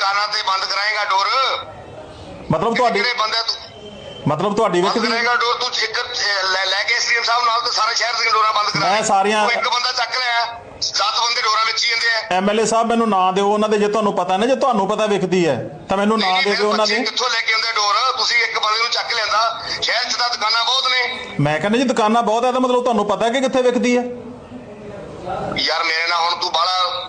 ਦੁਕਾਨਾਂ ਤੇ ਬੰਦ ਕਰਾਏਗਾ ਡੋਰ। ਮਤਲਬ ਤੁਹਾਡੀ ਕਿਹੜੇ ਬੰਦੇ ਤੂੰ ਮਤਲਬ ਤੁਹਾਡੀ ਬੰਦ ਵਿਕਦੀ ਕਰਾਏਗਾ ਡੋਰ ਤੂੰ ਇੱਕ ਲੈ ਕੇ ਐਸਡੀਐਮ ਸਾਹਿਬ ਨਾਲ ਤੇ ਸਾਰੇ ਸ਼ਹਿਰ ਦੀਆਂ ਡੋਰਾਂ ਬੰਦ ਕਰਾ ਮੈਂ ਸਾਰੀਆਂ- ਇੱਕ ਬੰਦਾ ਚੱਕ ਲਿਆ ਸੱਤ ਬੰਦੇ ਡੋਰਾਂ ਵਿੱਚ ਹੀ ਜਾਂਦੇ ਆ। ਐਮਐਲਏ ਸਾਹਿਬ ਮੈਨੂੰ ਨਾਂ ਦਿਓ ਉਹਨਾਂ ਦੇ ਜੇ ਤੁਹਾਨੂੰ ਪਤਾ ਨਾ ਜੇ ਤੁਹਾਨੂੰ ਪਤਾ ਵਿਕਦੀ ਹੈ ਤਾਂ ਮੈਨੂੰ ਨਾਂ ਦੇ ਦਿਓ ਉਹਨਾਂ ਦੇ। ਕਿੱਥੋਂ ਲੈ ਕੇ ਆਉਂਦੇ ਡੋਰ? ਤੁਸੀਂ ਇੱਕ ਬੰਦੇ ਨੂੰ ਚੱਕ ਲਿਆਂਦਾ। ਸ਼ਹਿਰ 'ਚ ਤਾਂ ਦੁਕਾਨਾਂ ਬਹੁਤ ਨੇ। ਮੈਂ ਕਹਿੰਦਾ ਜੀ ਦੁਕਾਨਾਂ ਬਹੁਤ ਹੈ ਤਾਂ ਮਤਲਬ ਤੁਹਾਨੂੰ ਪਤਾ ਕਿ ਕਿੱਥੇ ਵਿਕਦੀ ਹੈ? ਯਾਰ ਮੇਰੇ ਨਾਲ ਹੁਣ ਤੂੰ ਬਾਲਾ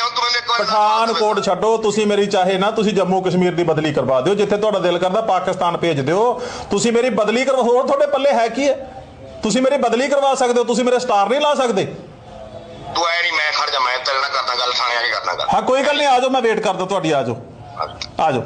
ਪਠਾਨਕੋਟ ਛੱਡੋ ਤੁਸੀਂ ਮੇਰੀ ਚਾਹੇ ਨਾ ਤੁਸੀਂ ਜੰਮੂ ਕਸ਼ਮੀਰ ਦੀ ਬਦਲੀ ਕਰਵਾ ਦਿਓ ਜਿੱਥੇ ਤੁਹਾਡਾ ਦਿਲ ਕਰਦਾ ਪਾਕਿਸਤਾਨ ਭੇਜ ਦਿਓ। ਤੁਸੀਂ ਮੇਰੀ ਬਦਲੀ ਕਰਵਾ ਹੋਰ ਤੁਹਾਡੇ ਪੱਲੇ ਹੈ ਕੀ ਹੈ? ਤੁਸੀਂ ਮੇਰੀ ਬਦਲੀ ਕਰਵਾ ਸਕਦੇ ਹੋ ਤੁਸੀਂ ਮੇਰੇ ਸਟਾਰ ਨਹੀਂ ਲਾ ਸਕਦੇ। ਤੂੰ ਐ ਨਹੀਂ ਮੈਂ ਖੜ ਜਾ ਮੈਂ ਤੇਰੇ ਨਾਲ ਕਰਦਾ ਗੱਲ ਥਾਣੇ ਆ ਕੇ ਕਰਦਾ ਗੱਲ। ਹਾਂ ਕੋਈ ਗੱਲ ਨਹੀਂ ਆ ਜਾਓ ਮੈਂ ਵੇਟ ਕਰਦਾ ਤੁਹਾਡੀ ਆ ਜਾਓ। ਆ ਜਾਓ।